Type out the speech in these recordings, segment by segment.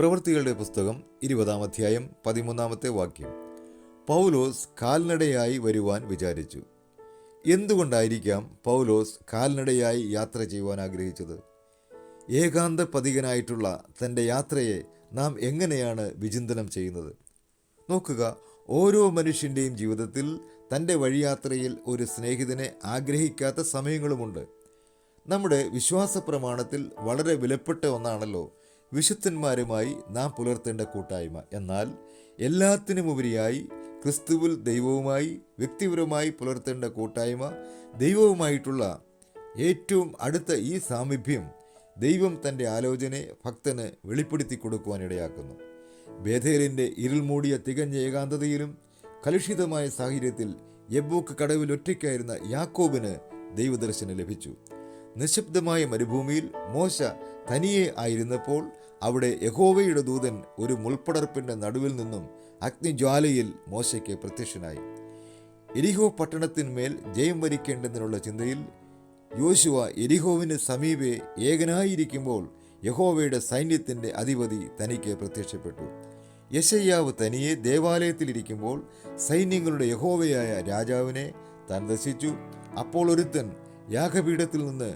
പ്രവൃത്തികളുടെ പുസ്തകം ഇരുപതാം അധ്യായം പതിമൂന്നാമത്തെ വാക്യം. പൗലോസ് കാൽനടയായി വരുവാൻ വിചാരിച്ചു. എന്തുകൊണ്ടായിരിക്കാം പൗലോസ് കാൽനടയായി യാത്ര ചെയ്യുവാൻ ആഗ്രഹിച്ചത്? ഏകാന്ത പതികനായിട്ടുള്ള തന്റെ യാത്രയെ നാം എങ്ങനെയാണ് വിചിന്തനം ചെയ്യുന്നത്? നോക്കുക ഓരോ മനുഷ്യന്റെയും ജീവിതത്തിൽ തന്റെ വഴിയാത്രയിൽ ഒരു സ്നേഹിതനെ ആഗ്രഹിക്കാത്ത സമയങ്ങളുമുണ്ട്. നമ്മുടെ വിശ്വാസ പ്രമാണത്തിൽ വളരെ വിലപ്പെട്ട ഒന്നാണല്ലോ വിശുദ്ധന്മാരുമായി നാം പുലർത്തേണ്ട കൂട്ടായ്മ. എന്നാൽ എല്ലാത്തിനുമുപരിയായി ക്രിസ്തുവിൽ ദൈവവുമായി വ്യക്തിപരമായി പുലർത്തേണ്ട കൂട്ടായ്മ ദൈവവുമായിട്ടുള്ള ഏറ്റവും അടുത്ത ഈ സാമീപ്യം ദൈവം തന്റെ ആലോചനയെ ഭക്തന് വെളിപ്പെടുത്തി കൊടുക്കുവാനിടയാക്കുന്നു ബേധേലിന്റെ ഇരുൾമൂടിയ ഇരുൾ മൂടിയ തികഞ്ഞ ഏകാന്തതയിലും കലുഷിതമായ സാഹചര്യത്തിൽ യബൂക്ക് കടവിൽ ഒറ്റയ്ക്കായിരുന്ന യാക്കോബിന് ദൈവദർശനം ലഭിച്ചു. നിശബ്ദമായ മരുഭൂമിയിൽ മോശ തനിയെ ആയിരുന്നപ്പോൾ അവിടെ യഹോവയുടെ ദൂതൻ ഒരു മുൾപ്പടർപ്പിന്റെ നടുവിൽ നിന്നും അഗ്നിജ്വാലയിൽ മോശയ്ക്ക് പ്രത്യക്ഷനായി. എരിഹോ പട്ടണത്തിന്മേൽ ജയം വരിക്കേണ്ടതിനുള്ള ചിന്തയിൽ യോശുവ എരിഹോവിന് സമീപെ ഏകനായിരിക്കുമ്പോൾ യഹോവയുടെ സൈന്യത്തിന്റെ അധിപതി തനിക്ക് പ്രത്യക്ഷപ്പെട്ടു. യശയ്യാവ് തനിയെ ദേവാലയത്തിലിരിക്കുമ്പോൾ സൈന്യങ്ങളുടെ യഹോവയായ രാജാവിനെ താൻ ദർശിച്ചു. അപ്പോൾ ഒരുത്തൻ യാഗപീഠത്തിൽ നിന്ന്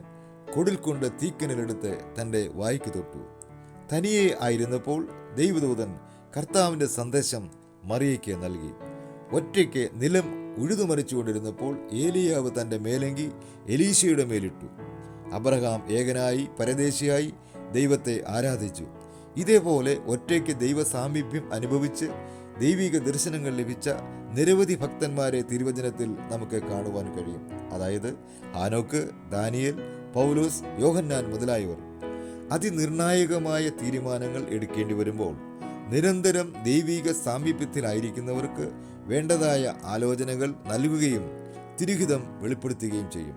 കൊടിൽ കൊണ്ട് തീക്കനലെടുത്ത് തന്റെ വായ്ക്ക് തൊട്ടു. തനിയെ ആയിരുന്നപ്പോൾ ദൈവദൂതൻ കർത്താവിന്റെ സന്ദേശം മറിയയ്ക്ക് നൽകി. ഒറ്റയ്ക്ക് നിലം ഉഴുതുമറിച്ചുകൊണ്ടിരുന്നപ്പോൾ ഏലിയാവ് തന്റെ മേലങ്കി എലീശയുടെ മേലിട്ടു. അബ്രഹാം ഏകനായി പരദേശിയായി ദൈവത്തെ ആരാധിച്ചു. ഇതേപോലെ ഒറ്റയ്ക്ക് ദൈവ സാമീപ്യം അനുഭവിച്ച് ദൈവിക ദർശനങ്ങൾ ലഭിച്ച നിരവധി ഭക്തന്മാരെ തിരുവചനത്തിൽ നമുക്ക് കാണുവാൻ കഴിയും. അതായത് ആനോക്ക് ദാനിയൽ പൗലോസ് യോഹന്നാൻ മുതലായവർ. അതിനിർണായകമായ തീരുമാനങ്ങൾ എടുക്കേണ്ടി വരുമ്പോൾ നിരന്തരം ദൈവിക സാമീപ്യത്തിലായിരിക്കുന്നവർക്ക് വേണ്ടതായ ആലോചനകൾ നൽകുകയും തിരുഹിതം വെളിപ്പെടുത്തുകയും ചെയ്യും.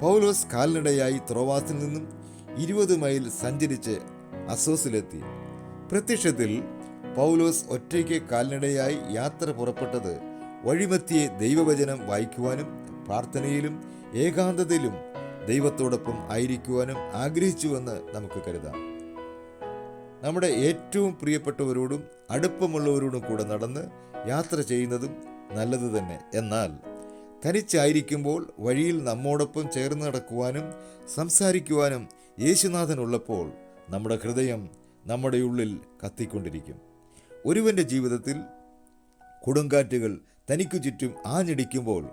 പൗലോസ് കാൽനടയായി ത്രോവാസിൽ നിന്നും ഇരുപത് മൈൽ സഞ്ചരിച്ച് അസോസിലെത്തി. പ്രത്യക്ഷത്തിൽ പൗലോസ് ഒറ്റയ്ക്ക് കാൽനടയായി യാത്ര പുറപ്പെട്ടത് വഴിമത്തിയെ ദൈവവചനം വായിക്കുവാനും പ്രാർത്ഥനയിലും ഏകാന്തതയിലും ദൈവത്തോടൊപ്പം ആയിരിക്കുവാനും ആഗ്രഹിച്ചുവെന്ന് നമുക്ക് കരുതാം. നമ്മുടെ ഏറ്റവും പ്രിയപ്പെട്ടവരോടും അടുപ്പമുള്ളവരോടും കൂടെ നടന്ന് യാത്ര ചെയ്യുന്നതും നല്ലത് തന്നെ. എന്നാൽ തനിച്ചായിരിക്കുമ്പോൾ വഴിയിൽ നമ്മോടൊപ്പം ചേർന്ന് നടക്കുവാനും സംസാരിക്കുവാനും യേശുനാഥൻ ഉള്ളപ്പോൾ നമ്മുടെ ഹൃദയം നമ്മുടെ ഉള്ളിൽ കത്തിക്കൊണ്ടിരിക്കും. ഒരുവന്റെ ജീവിതത്തിൽ കൊടുങ്കാറ്റുകൾ തനിക്കു ചുറ്റും ആഞ്ഞടിക്കുമ്പോൾ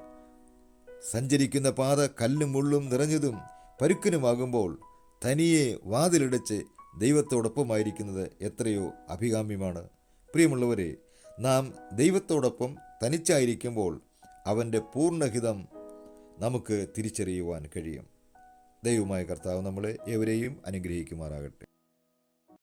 സഞ്ചരിക്കുന്ന പാത കല്ലും മുള്ളും നിറഞ്ഞതും പരുക്കനുമാകുമ്പോൾ തനിയെ വാതിലടച്ച് ദൈവത്തോടൊപ്പമായിരിക്കുന്നത് എത്രയോ അഭികാമ്യമാണ്. പ്രിയമുള്ളവരെ നാം ദൈവത്തോടൊപ്പം തനിച്ചായിരിക്കുമ്പോൾ അവന്റെ പൂർണഹിതം നമുക്ക് തിരിച്ചറിയുവാൻ കഴിയും. ദൈവമായ കർത്താവ് നമ്മളെ എവരെയും അനുഗ്രഹിക്കുമാറാകട്ടെ.